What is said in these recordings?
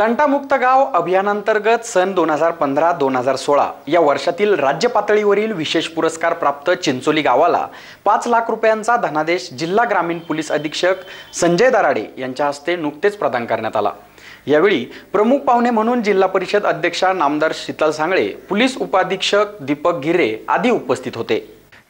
तंटामुक्त गाव अभियानांतर्गत सन दोन हजार पंधरा दोन हजार सोळा या वर्षातील राज्य पातळीवरील विशेष पुरस्कार प्राप्त चिंचोली गावाला पाच लाख रुपयांचा धनादेश जिल्हा ग्रामीण पोलीस अधीक्षक संजय दराडे यांच्या हस्ते नुकतेच प्रदान करण्यात आला. यावेळी प्रमुख पाहुणे म्हणून जिल्हा परिषद अध्यक्षा नामदार शीतल सांगळे पोलीस उपाधीक्षक दीपक गिरे आदी उपस्थित होते.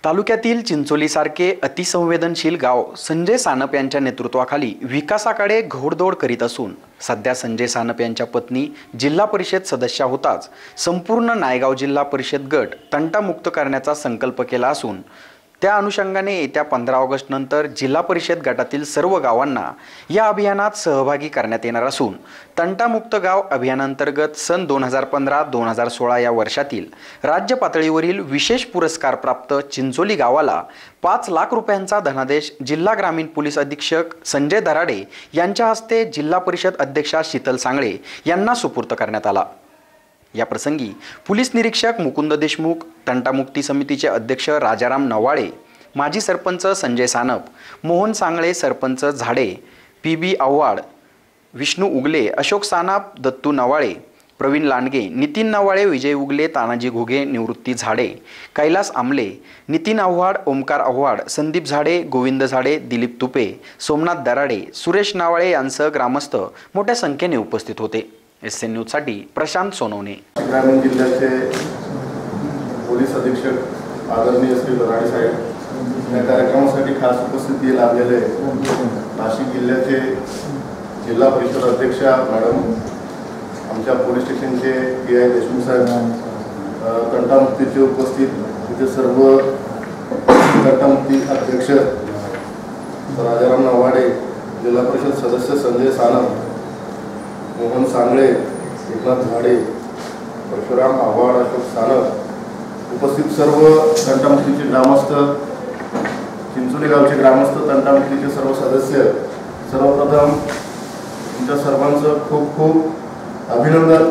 तालुक्यातील चिंचोलीसारखे अतिसंवेदनशील गाव संजय सानप यांच्या नेतृत्वाखाली विकासाकडे घोडदौड करीत असून सध्या संजय सानप यांच्या पत्नी जिल्हा परिषद सदस्या होताच संपूर्ण नायगाव जिल्हा परिषद गट तंटामुक्त करण्याचा संकल्प केला असून त्या अनुषंगाने येत्या पंधरा ऑगस्ट नंतर जिल्हा परिषद गटातील सर्व गावांना या अभियानात सहभागी करण्यात येणार असून तंटामुक्त गाव अभियानांतर्गत सन दोन हजार पंधरा दोन हजार सोळा या वर्षातील राज्य पातळीवरील विशेष पुरस्कार प्राप्त चिंचोली गावाला पाच लाख रुपयांचा धनादेश जिल्हा ग्रामीण पोलीस अधीक्षक संजय दराडे यांच्या हस्ते जिल्हा परिषद अध्यक्षा शीतल सांगळे यांना सुपूर्त करण्यात आला. या प्रसंगी पोलीस निरीक्षक मुकुंद देशमुख तंटामुक्ती समितीचे अध्यक्ष राजाराम नवाळे माजी सरपंच संजय सानप मोहन सांगळे सरपंच झाडे पी बी आव्हाड विष्णू उगले अशोक सानाप दत्तू नवाळे प्रवीण लांडगे नितीन नवाळे विजय उगले तानाजी घुगे निवृत्ती झाडे कैलास आमले नितीन आव्हाड ओमकार आव्हाड संदीप झाडे गोविंद झाडे दिलीप तुपे सोमनाथ दराडे सुरेश नावाळे यांसह ग्रामस्थ मोठ्या संख्येने उपस्थित होते. एस एन न्यूजसाठी प्रशांत सोनवणे. ग्रामीण जिल्ह्याचे पोलीस अधीक्षक आदरणीय श्री लराडे साहेब या कार्यक्रमासाठी खास उपस्थिती लाभलेले नाशिक जिल्ह्याचे जिल्हा परिषद अध्यक्षा मॅडम आमच्या पोलीस स्टेशनचे पी आय देशमुख साहेब कंटामुक्तीचे उपस्थित तिथे सर्व कंटामुक्ती अध्यक्ष राजाराम नवाडे जिल्हा परिषद सदस्य संजय सानप मोहन सांगळे एकनाथ झाडे परशुराम आव्हाड अशोक सानप उपस्थित सर्व तंटामुक्तीचे ग्रामस्थ चिंचोली गावचे ग्रामस्थ तंटामुक्तीचे सर्व सदस्य सर्वप्रथम तुमच्या सर्वांचं खूप खूप अभिनंदन.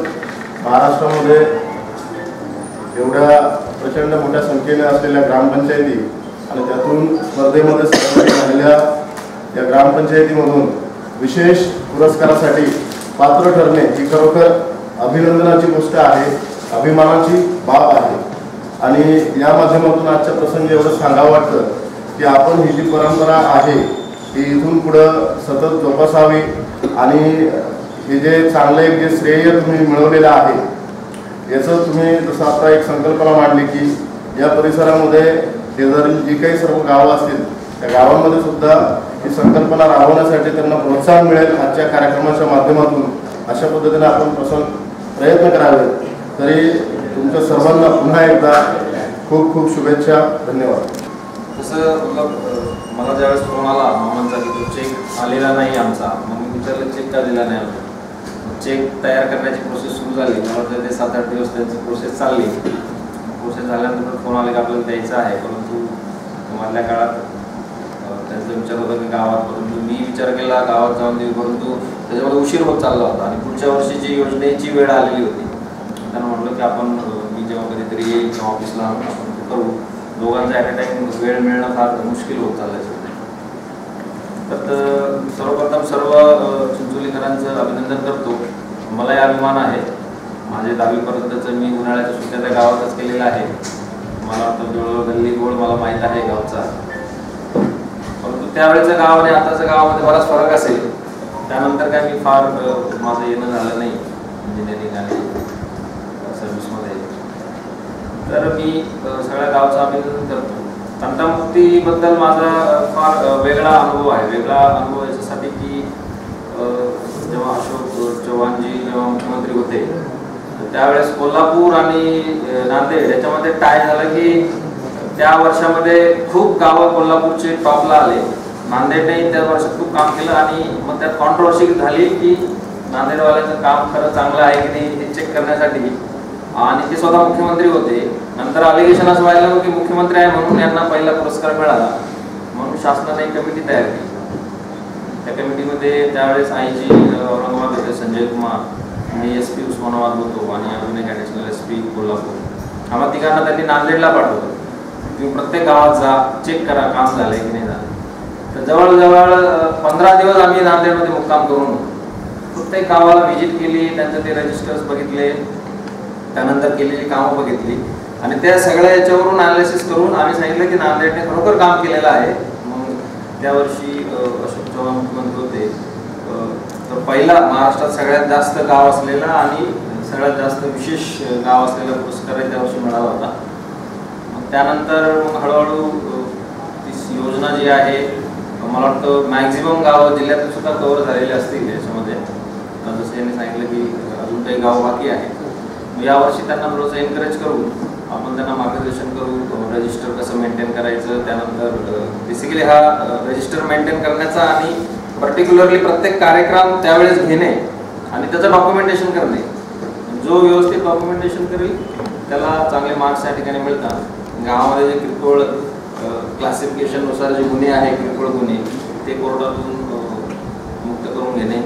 महाराष्ट्रामध्ये एवढ्या प्रचंड मोठ्या संख्येने असलेल्या ग्रामपंचायती आणि त्यातून स्पर्धेमध्ये सहभागी झालेल्या या ग्रामपंचायतीमधून विशेष पुरस्कारासाठी पात्र ठरणे ही खरोखर अभिनंदनाची गोष्ट आहे अभिमानाची बाब आहे. आणि या माध्यमातून आजच्या प्रसंगी एवढं सांगावं वाटतं की आपण ही जी परंपरा आहे ती इथून पुढं सतत जोपासावी आणि हे जे चांगलं एक जे श्रेय तुम्ही मिळवलेलं आहे याचं तुम्ही जसं आता एक संकल्पना मांडली की या परिसरामध्ये शेजारील जी काही सर्व गावं असतील त्या गावांमध्ये सुद्धा ही संकल्पना राबवण्यासाठी त्यांना प्रोत्साहन मिळेल. आजच्या कार्यक्रमाच्या माध्यमातून अशा पद्धतीने आपण प्रसंग प्रयत्न करावे. तरी तुमच्या सर्वांना पुन्हा एकदा खूप खूप शुभेच्छा. धन्यवाद. तसं मतलब मला ज्यावेळेस फोन आला मामांचा की तो चेक आलेला नाही आमचा. मग मी विचारलं चेक का दिला नाही आमचा? चेक तयार करण्याची प्रोसेस सुरू झाली. मला ते सात आठ दिवस त्यांची प्रोसेस चालली. प्रोसेस झाल्यानंतर फोन आले की आपल्याला द्यायचं आहे. परंतु मधल्या काळात त्यांचा विचार होता की गावात परंतु मी विचार केला गावात जाऊन देऊ. परंतु त्याच्यामध्ये उशीर होत चालला होता आणि पुढच्या वर्षीची योजनेची वेळ आलेली होती त्यांना म्हटलं की आपण मी जेव्हा कधीतरी येईल किंवा ऑफिसला आपण ते करू. दोघांचा ॲट अ टाईम वेळ मिळणं फार मुश्किल होत चाललं आहे तर सर्वप्रथम सर्व चिंचोलीकरांचं अभिनंदन करतो. मला या अभिमान आहे. माझे दहावीपर्यंतचं मी उन्हाळ्याच्या सुट्ट्या त्या गावातच केलेलं आहे. मला तो जवळ गल्ली गोळ मला माहीत आहे गावचा. त्यावेळेचं गाव आणि आताच्या गावामध्ये बराच फरक असेल. त्यानंतर काय मी फार माझं येणं झालं नाही इंजिनिअरिंग आणि सर्व्हिसमध्ये तर मी सगळ्या गावचं अभिनंदन करतो. तंटामुक्तीबद्दल माझा फार वेगळा अनुभव आहे. वेगळा अनुभव याच्यासाठी की जेव्हा अशोक चव्हाणजी जेव्हा मुख्यमंत्री होते त्यावेळेस कोल्हापूर आणि नांदेड याच्यामध्ये टाय झालं की त्या वर्षामध्ये खूप गावं कोल्हापूरचे टॉपला आले. नांदेडने त्या वर्षात खूप काम केलं आणि मग त्यात कॉन्ट्रोवर्सी झाली की नांदेडवाल्याचं काम खरं चांगलं आहे की नाही हे चेक करण्यासाठी. आणि ते स्वतः मुख्यमंत्री होते. नंतर अलिगेशन असं व्हायला की मुख्यमंत्री आहे म्हणून यांना पहिला पुरस्कार मिळाला. म्हणून शासनाने एक कमिटी तयार केली. त्या कमिटीमध्ये त्यावेळेस आय जी औरंगाबाद होते संजय कुमार मी एस पी उस्मानाबाद होतो आणि अजून एक ॲडिशनल एस पी कोल्हापूर. आम्हाला तिघांना त्यांनी नांदेडला पाठवलं. तुम्ही प्रत्येक गावात जा चेक करा काम आहे की नाही झालं तर जवळजवळ पंधरा दिवस आम्ही नांदेडमध्ये मुक्काम करून प्रत्येक गावाला व्हिजिट केली त्यांचं ते रजिस्टर्स बघितले त्यानंतर केलेली कामं बघितली. आणि त्या सगळ्या याच्यावरून अनालिसिस करून आम्ही सांगितलं की नांदेडने खरोखर काम केलेलं आहे. मग त्या वर्षी अशोक चव्हाण मुख्यमंत्री होते. तर पहिला महाराष्ट्रात सगळ्यात जास्त गाव असलेला आणि सगळ्यात जास्त विशेष गाव असलेला पुरस्कार त्या वर्षी मिळाला होता. मग त्यानंतर मग हळूहळू ती योजना जी आहे मला वाटतं मॅक्झिमम गावं जिल्ह्यातून सुद्धा कव्हर झालेले असतील याच्यामध्ये. जसं यांनी सांगितलं की अजून काही गाव बाकी आहेत. यावर्षी त्यांना थोडंसं एनकरेज करू. आपण त्यांना मार्गदर्शन करू रजिस्टर कसं मेंटेन करायचं त्यानंतर बेसिकली हा रजिस्टर मेंटेन करण्याचा आणि पर्टिक्युलरली प्रत्येक कार्यक्रम त्यावेळेस घेणे आणि त्याचं डॉक्युमेंटेशन करणे. जो व्यवस्थित डॉक्युमेंटेशन करेल त्याला चांगले मार्क्स या ठिकाणी मिळतात. गावामध्ये जे किरकोळ क्लासिफिकेशननुसार जे गुन्हे आहे किरकोळ गुन्हे ते कोर्टातून मुक्त करून घेणे.